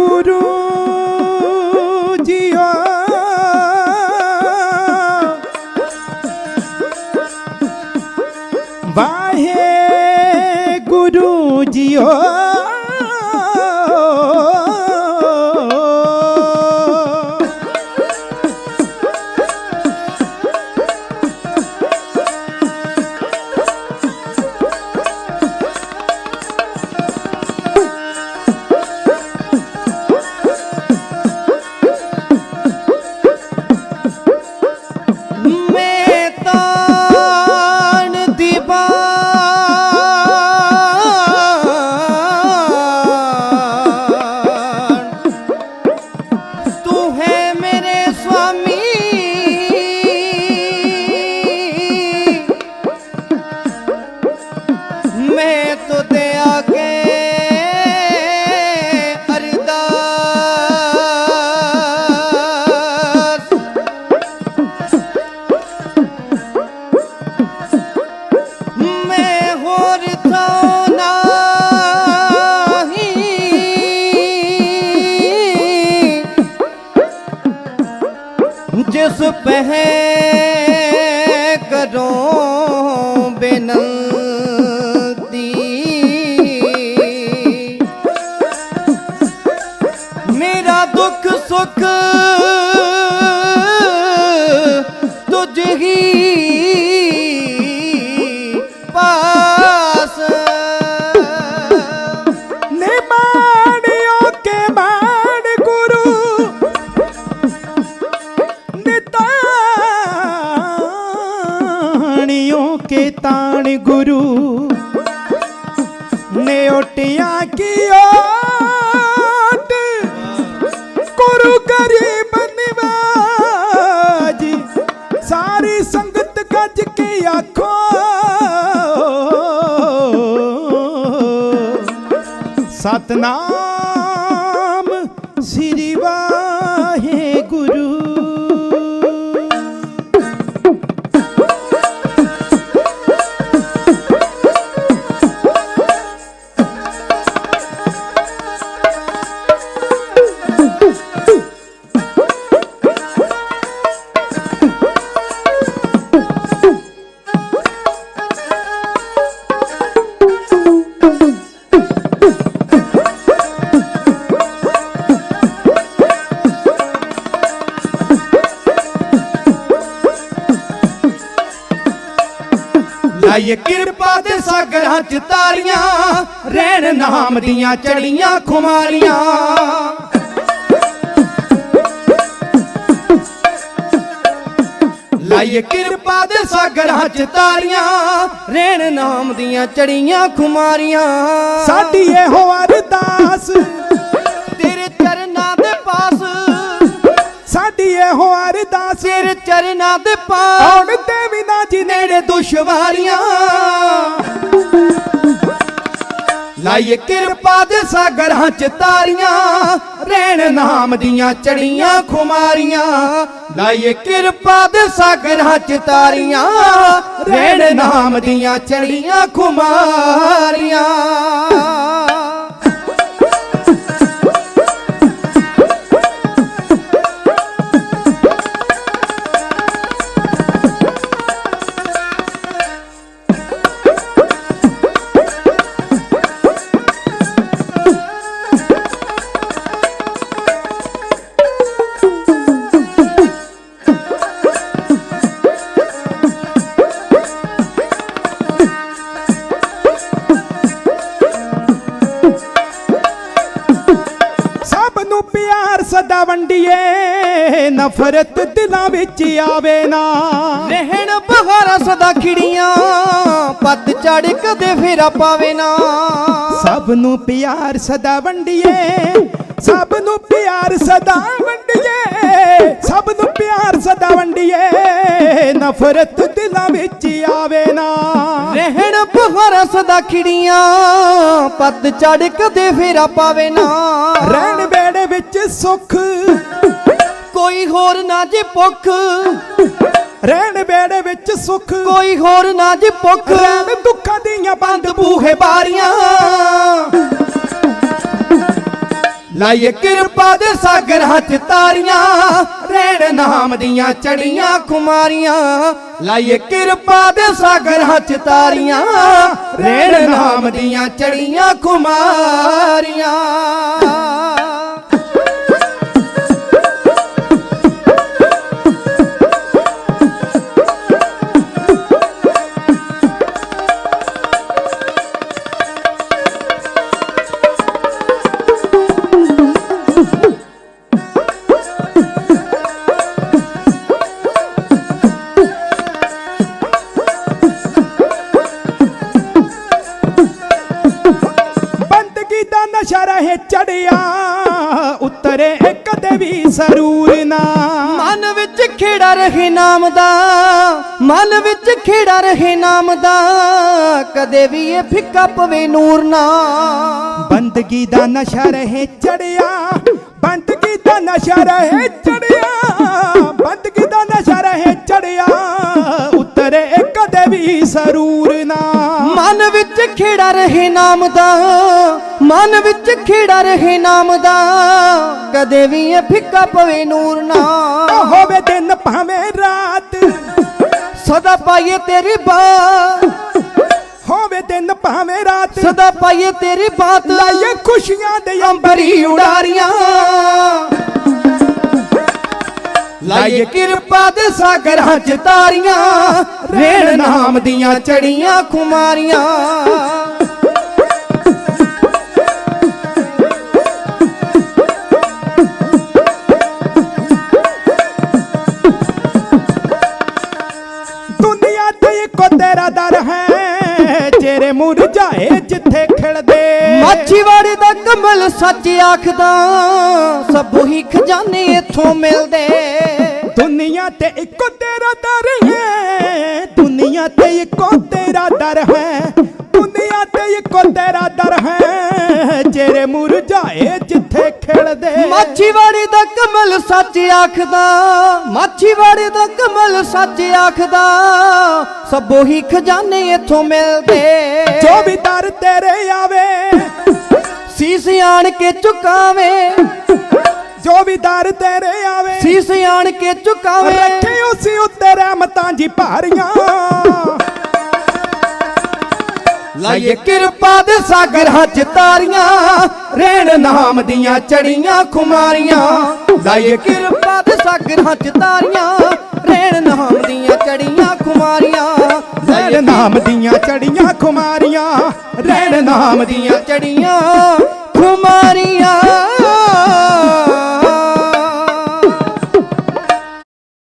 ਗੁਰੂ JIO. ਵਾਹੇ ਗੁਰੂ JIO. ਕੇ ਤਾਣ ਗੁਰੂ ਨੇ ਓਟਿਆ ਕੀ ਓਟ ਗੁਰੂ ਗਰੀਬ ਨਿਵਾਜ, ਸਾਰੀ ਸੰਗਤ ਗੱਜ ਕੇ ਆਖੋ। ਸਤਨਾਮ ਲਾਇ ਕਿਰਪਾ ਦੇ ਸਾਗਰਾਂ ਚ ਤਾਰੀਆਂ, ਰਹਿਣ ਨਾਮ ਦੀਆਂ ਚੜੀਆਂ ਖੁਮਾਰੀਆਂ। ਲਾਇ ਕਿਰਪਾ ਦੇ ਸਾਗਰਾਂ ਚ ਤਾਰੀਆਂ, ਰਹਿਣ ਨਾਮ ਦੀਆਂ ਚੜੀਆਂ ਖੁਮਾਰੀਆਂ। ਸਾਡੀ ਇਹੋ ਅਰਦਾਸ, ਤੇਰੇ ਚਰਨਾਂ ਦੇ ਪਾਸ। ਸਾਡੀ ਇਹੋ ਅਰਦਾਸ, ਤੇਰੇ ਚਰਨਾਂ ਦੇ ਪਾਸ। ਆਉਣ ਨੇੜੇ ਦੁਸ਼ਵਾਰੀਆਂ। ਲਾਈਏ ਕਿਰਪਾ ਦੇ ਸਾਗਰਾਂ ਚ ਤਾਰੀਆਂ ਰਹਿਣ ਨਾਮ ਦੀਆਂ ਚੜੀਆਂ ਖੁਮਾਰੀਆਂ। ਲਾਈਏ ਕਿਰਪਾ ਦੇ ਸਾਗਰਾਂ ਚ ਤਾਰੀਆਂ ਰਹਿਣ ਨਾਮ ਦੀਆਂ ਚੜੀਆਂ ਖੁਮਾਰੀਆਂ। ਨਫ਼ਰਤ ਦਿਲਾਂ ਵਿੱਚ ਆਵੇ ਨਾ। ਰਹਿਣ ਬਹਾਰਾਂ ਸਦਾ ਖਿੜੀਆਂ ਪੱਤ ਚੜ ਕਦੇ ਫੇਰਾ ਪਾਵੇ ਨਾ। ਸਭ ਨੂੰ ਪਿਆਰ ਸਦਾ ਵੰਡੀਏ ਸਭ ਨੂੰ ਪਿਆਰ ਸਦਾ ਵੰਡੀਏ ਸਭ ਨੂੰ ਪਿਆਰ ਸਦਾ ਵੰਡੀਏ ਨਫ਼ਰਤ ਦਿਲਾਂ ਵਿੱਚ ਆਵੇ ਨਾ। ਰਹਿਣ ਬਹਾਰਾਂ ਸਦਾ ਖਿੜੀਆਂ ਪੱਤ ਚੜ ਕਦੇ ਫੇਰਾ ਪਾਵੇ ਨਾ। ਰਹਿਣ ਵੇੜੇ ਵਿੱਚ ਸੁੱਖ ਕੋਈ ਹੋਰ ਨਾ ਜੇ ਭੁੱਖ। ਰਹਿਣ ਵੇੜੇ ਵਿੱਚ ਸੁੱਖ। ਕੋਈ ਹੋਰ ਨਾ ਜੇ ਭੁੱਖ। ਰਹਿਣ ਦੁੱਖਾਂ ਦੀਆਂ ਬੰਦ ਬੂਹੇ ਬਾਰੀਆਂ। ਲਾਈਏ ਕਿਰਪਾ ਦੇ ਸਾਗਰਾਂ ਚ ਤਾਰੀਆਂ। ਰੈਣ ਨਾਮ ਦੀਆਂ ਚੜੀਆਂ ਖੁਮਾਰੀਆਂ। ਲਾਈਏ ਕਿਰਪਾ ਦੇ ਸਾਗਰਾਂ ਚ ਤਾਰੀਆਂ। ਰੈਣ ਨਾਮ ਦੀਆਂ ਚੜੀਆਂ ਖੁਮਾਰੀਆਂ। ਬੰਦਗੀ ਦਾ ਨਸ਼ਾ ਰਹੇ ਚੜਿਆ ਉਤਰੇ ਕਦੇ ਵੀ ਸਰੂਰ ਨਾ। ਮਨ ਵਿੱਚ ਖੇੜਾ ਰਹੇ ਨਾਮ ਦਾ ਮਨ ਵਿੱਚ ਖੇੜਾ ਰਹੇ ਨਾਮ ਦਾ ਕਦੇ ਵੀ ਇਹ ਫਿੱਕਾ ਪਵੇ ਨੂਰ ਨਾ। ਬੰਦਗੀ ਦਾ ਨਸ਼ਾ ਰਹੇ ਚੜਿਆ ਬੰਦਗੀ ਦਾ ਨਸ਼ਾ ਰਹੇ ਚੜਿਆ ਬੰਦਗੀ ਦਾ ਨਸ਼ਾ ਰਹੇ ਚੜਿਆ ਉਤਰੇ ਕਦੇ ਵੀ ਸਰੂਰ ਨਾ। ਮਨ ਵਿੱਚ ਖੇੜਾ ਰਹੇ ਨਾਮ ਦਾ ਮਨ ਵਿੱਚ ਖੇੜਾ ਰਹੇ ਨਾਮ ਦਾ। ਕਦੇ ਵੀ ਇਹ ਫਿੱਕਾ ਪਵੇ ਨੂਰ ਨਾ। ਹੋਵੇ ਦਿਨ ਭਾਵੇਂ ਰਾਤ। ਸਦਾ ਪਾਈਏ ਤੇਰੀ ਬਾਤ। ਹੋਵੇ ਦਿਨ ਭਾਵੇਂ ਰਾਤ। ਸਦਾ ਪਾਈਏ ਤੇਰੀ ਬਾਤ। ਲਾਈਏ ਖੁਸ਼ੀਆਂ ਦੇ ਅੰਬਰੀ ਉਡਾਰੀਆਂ। ਲਾਈਏ ਕਿਰਪਾ ਦੇ ਸਾਗਰਾਂ ਚ ਤਾਰੀਆਂ, ਰੇਣ ਨਾਮ ਦੀਆਂ ਚੜੀਆਂ ਖੁਮਾਰੀਆਂ। ਦੁਨੀਆ ਤੇ ਇੱਕੋ ਤੇਰਾ ਦਰ ਹੈ, ਚਿਹਰੇ ਮੁਰਝਾਏ ਜਿੱਥੇ ਖਿੜਦੇ ਮਾਛੀਵਾੜੇ ਦਾ ਕਮਲ ਸੱਚ ਆਖਦਾ, ਸਭ ਹੀ ਖਜ਼ਾਨੇ ਇੱਥੋਂ ਮਿਲਦੇ। ਦੁਨੀਆ ਤੇ ਇੱਕੋ ਤੇਰਾ ਦਰ ਹੈ। ਦੁਨੀਆ ਤੇ ਇੱਕੋ ਤੇਰਾ ਦਰ ਹੈ। ਦੁਨੀਆ ਤੇ ਇੱਕੋ ਤੇਰਾ ਦਰ ਹੈ। ਚਿਹਰੇ ਮੁਰਝਾਏ ਜਿੱਥੇ ਖਿੜਦੇ ਮਾਛੀਵਾੜੇ ਦਾ ਕਮਲ ਸੱਚ ਆਖਦਾ। ਮਾਛੀਵਾੜੇ ਦਾ ਕਮਲ ਸੱਚ ਆਖਦਾ। ਸਭ ਹੀ ਖਜ਼ਾਨੇ ਇੱਥੋਂ ਮਿਲਦੇ। ਜੋ ਵੀ ਦਰ ਤੇਰੇ ਆਵੇ। ਸੀਸ ਆਣ ਕੇ ਝੁਕਾਵੇ। ਜੋ ਵੀ ਦਰ ਤੇਰੇ ਆਵੇ ਸੀਸ ਆਣ ਕੇ ਝੁਕਾਵੇ। ਰੱਖੇ ਉਸੇ ਉੱਤੇ ਰਹਿਮਤਾਂ ਜੀ ਭਾਰੀਆਂ। ਲਾਈਏ ਕਿਰਪਾ ਦੇ ਸਾਗਰਾਂ ਚ ਤਾਰੀਆਂ ਰੇਣ ਨਾਮ ਦੀਆਂ ਚੜੀਆਂ ਖੁਮਾਰੀਆਂ। ਲਾਈਏ ਕਿਰਪਾ ਦੇ ਸਾਗਰਾਂ ਚ ਤਾਰੀਆਂ ਰੇਣ ਨਾਮ ਦੀਆਂ ਚੜੀਆਂ ਖੁਮਾਰੀਆਂ। ਰਹਿਣ ਨਾਮ ਦੀਆਂ ਚੜੀਆਂ ਖੁਮਾਰੀਆਂ ਰੇਣ ਨਾਮ ਦੀਆਂ ਚੜੀਆਂ। ਖੁਮਾਰੀਆਂ।